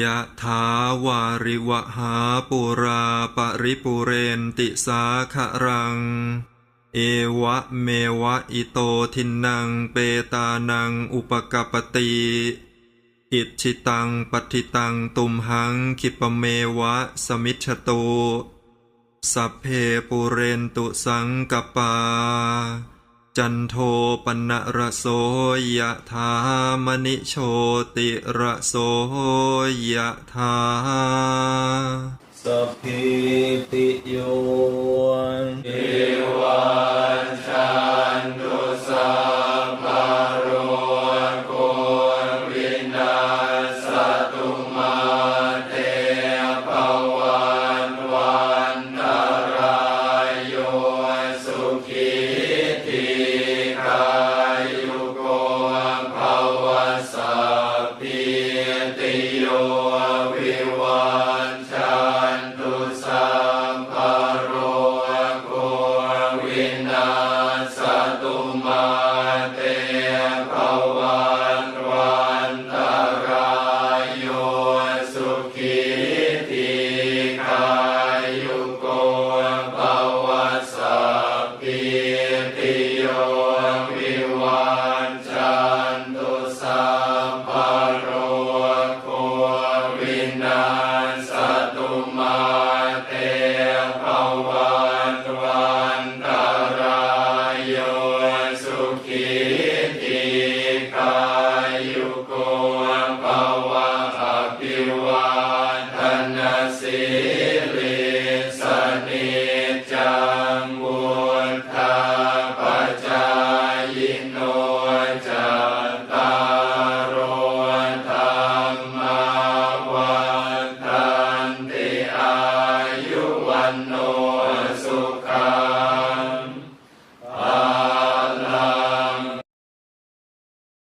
ยะถาวาริวหาปุราปริปุเรนติสาขะรัง เอวะเมวะอิโตทินังเปตานังอุปกปปติอิชิตังปฏิตังตุมหังคิปเมวะสมิชโตุสัพเพปุเรนตุสังกปา จันโทปนะระโสยะธามณิโชติระโสยะธาสัพพิติโย ติายโน